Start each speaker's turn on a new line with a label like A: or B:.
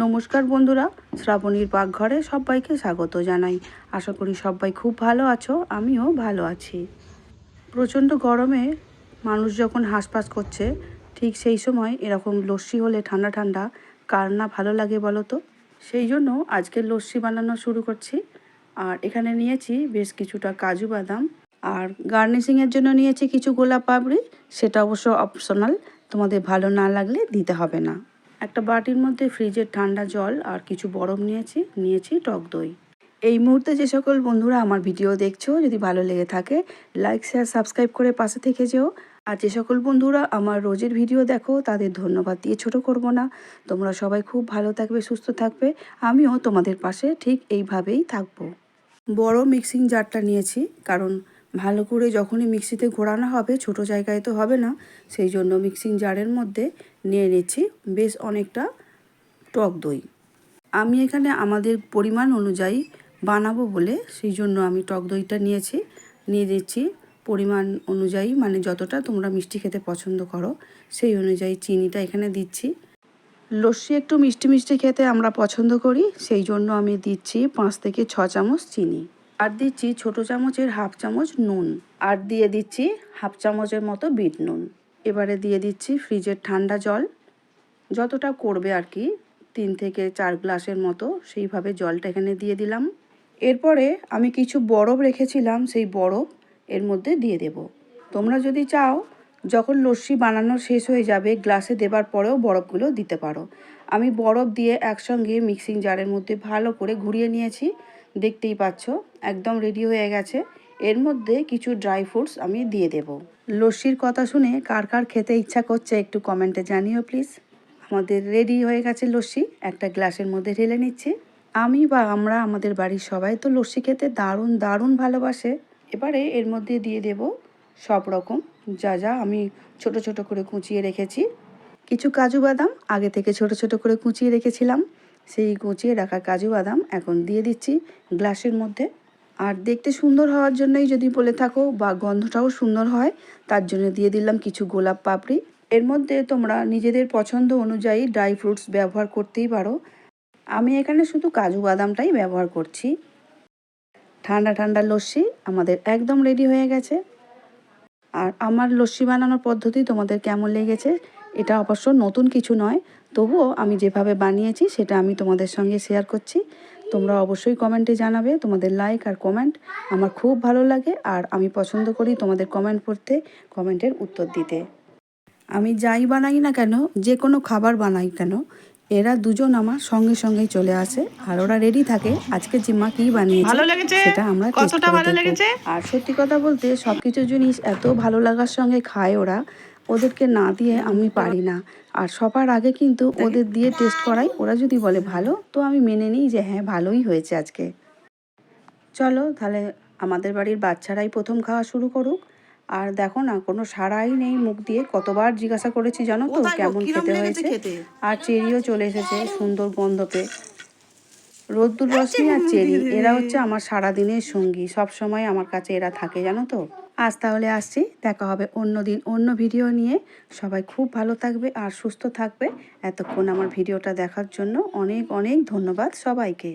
A: নমস্কার বন্ধুরা, শ্রাবণীর পাকঘরে সবাইকে স্বাগত জানাই। আশা করি সবাই খুব ভালো আছো, আমিও ভালো আছি। প্রচণ্ড গরমে মানুষ যখন হাঁসফাঁস করছে, ঠিক সেই সময় এরকম লস্যি হলে ঠান্ডা ঠান্ডা, কার না ভালো লাগে বলো তো? সেই জন্য আজকে লস্যি বানানো শুরু করছি। আর এখানে নিয়েছি বেশ কিছুটা কাজু বাদাম। আর গার্নিশিংয়ের জন্য নিয়েছি কিছু গোলাপ পাপড়ি, সেটা অবশ্য অপশনাল তোমাদের ভালো না লাগলে দিতে হবে না। একটা বাটির মধ্যে ফ্রিজের ঠান্ডা জল আর কিছু বরফ নিয়েছি নিয়েছি টক দই। এই মুহূর্তে যে সকল বন্ধুরা আমার ভিডিও দেখছ, যদি ভালো লেগে থাকে লাইক শেয়ার সাবস্ক্রাইব করে পাশে থেকে যেও। আর যে সকল বন্ধুরা আমার রোজের ভিডিও দেখো, তাদের ধন্যবাদ দিয়ে ছোট করব না। তোমরা সবাই খুব ভালো থাকবে, সুস্থ থাকবে। আমিও তোমাদের পাশে ঠিক এইভাবেই থাকব। বড় মিক্সিং জারটা নিয়েছি, কারণ ভালো করে যখনই মিক্সিতে ঘোরানো হবে, ছোট জায়গায় তো হবে না, সেই জন্য মিক্সিং জারের মধ্যে নিয়ে নিচ্ছি বেশ অনেকটা টক দই। আমি এখানে আমাদের পরিমাণ অনুযায়ী বানাবো বলে সেই জন্য আমি টক দইটা নিয়েছি, নিয়ে দিচ্ছি পরিমাণ অনুযায়ী মানে যতটা তোমরা মিষ্টি খেতে পছন্দ করো, সেই অনুযায়ী চিনিটা এখানে দিচ্ছি। লস্যি একটু মিষ্টি মিষ্টি খেতে আমরা পছন্দ করি, সেই জন্য আমি দিচ্ছি পাঁচ থেকে ছ চামচ চিনি। আর দিচ্ছি ছোট চামচের হাফ চামচ নুন। আর দিয়ে দিচ্ছি হাফ চামচের মতো বিট নুন। এবারে দিয়ে দিচ্ছি ফ্রিজের ঠান্ডা জল। যতটা করবে আর কি, তিন থেকে চার গ্লাসের মতো সেইভাবে জলটা এখানে দিয়ে দিলাম। এরপরে আমি কিছু বরফ রেখেছিলাম, সেই বরফ এর মধ্যে দিয়ে দেব। তোমরা যদি চাও, যখন লস্যি বানানো শেষ হয়ে যাবে, গ্লাসে দেবার পরেও বরফগুলো দিতে পারো। আমি বরফ দিয়ে একসঙ্গে মিক্সিং জারের মধ্যে ভালো করে ঘুরিয়ে নিয়েছি। দেখতেই পাচ্ছ, একদম রেডি হয়ে গেছে। এর মধ্যে কিছু ড্রাই ফ্রুটস আমি দিয়ে দেব। লস্যির কথা শুনে কার কার খেতে ইচ্ছা করছে একটু কমেন্টে জানিও প্লিজ আমাদের রেডি হয়ে গেছে লস্যি, একটা গ্লাসের মধ্যে ঢেলে নিচ্ছি। আমি বা আমরা, আমাদের বাড়ির সবাই তো লস্যি খেতে দারুণ দারুণ ভালোবাসে। এবারে এর মধ্যে দিয়ে দেব সব রকম, যা যা আমি ছোট ছোট করে কুচিয়ে রেখেছি। কিছু কাজু বাদাম, আগে থেকে ছোট ছোট করে কুচিয়ে রেখেছিলাম। সেই কুচিয়ে রাখা কাজু বাদাম এখন দিয়ে দিচ্ছি গ্লাসের মধ্যে। আর দেখতে সুন্দর হওয়ার জন্যই যদি বলে থাকো বা গন্ধটাও সুন্দর হয়, তার জন্য দিয়ে দিলাম কিছু গোলাপ পাপড়ি। এর মধ্যে তোমরা নিজেদের পছন্দ অনুযায়ী ড্রাই ফ্রুটস ব্যবহার করতেই পারো। আমি এখানে শুধু কাজু বাদামটাই ব্যবহার করছি। ঠান্ডা ঠান্ডা লস্যি আমাদের একদম রেডি হয়ে গেছে। আর আমার লস্যি বানানোর পদ্ধতি তোমাদের কেমন লেগেছে এটা অবশ্য নতুন কিছু নয়। তবুও আমি যেভাবে বানিয়েছি সেটা আমি তোমাদের সঙ্গে শেয়ার করছি। তোমরা অবশ্যই কমেন্টে জানাবে তোমাদের লাইক আর কমেন্ট আমার খুব ভালো লাগে আর আমি পছন্দ করি তোমাদের কমেন্ট পড়তে কমেন্টের উত্তর দিতে। আমি যাই বানাই না কেন যে কোনো খাবার বানাই কেন এরা দুজন আমার সঙ্গে সঙ্গেই চলে আসে আর ওরা রেডি থাকে আজকে জিম্মা কি বানিয়েছে
B: ভালো লেগেছে?
A: সেটা আমরা
B: কতটা ভালো লেগেছে?
A: আর সত্যি কথা বলতে সব কিছু জিনিস এত ভালো লাগার সঙ্গে খায় ওরা ওদেরকে না দিয়ে আমি পারি না। আর সবার আগে কিন্তু ওদের দিয়ে টেস্ট করাই। ওরা যদি বলে ভালো তো আমি মেনে নিই যে হ্যাঁ ভালোই হয়েছে আজকে। চলো তাহলে আমাদের বাড়ির বাচ্চারাই প্রথম খাওয়া শুরু করুক। আর দেখো না কোনো সাড়াই নেই মুখ দিয়ে। কতবার জিজ্ঞাসা করেছি জানো তো কেমন খেতে হয়েছে? আর চেরিও চলে এসেছে সুন্দর গন্ধ পেয়ে রোদ্দুর রশ্মি আর চেরি এরা হচ্ছে আমার সারাদিনের সঙ্গী। সব সময় আমার কাছে এরা থাকে জানো তো? আজ তাহলে আসছি, দেখা হবে অন্য দিন অন্য ভিডিও নিয়ে। সবাই খুব ভালো থাকবে আর সুস্থ থাকবে। এতক্ষণ আমার ভিডিওটা দেখার জন্য অনেক অনেক ধন্যবাদ সবাইকে।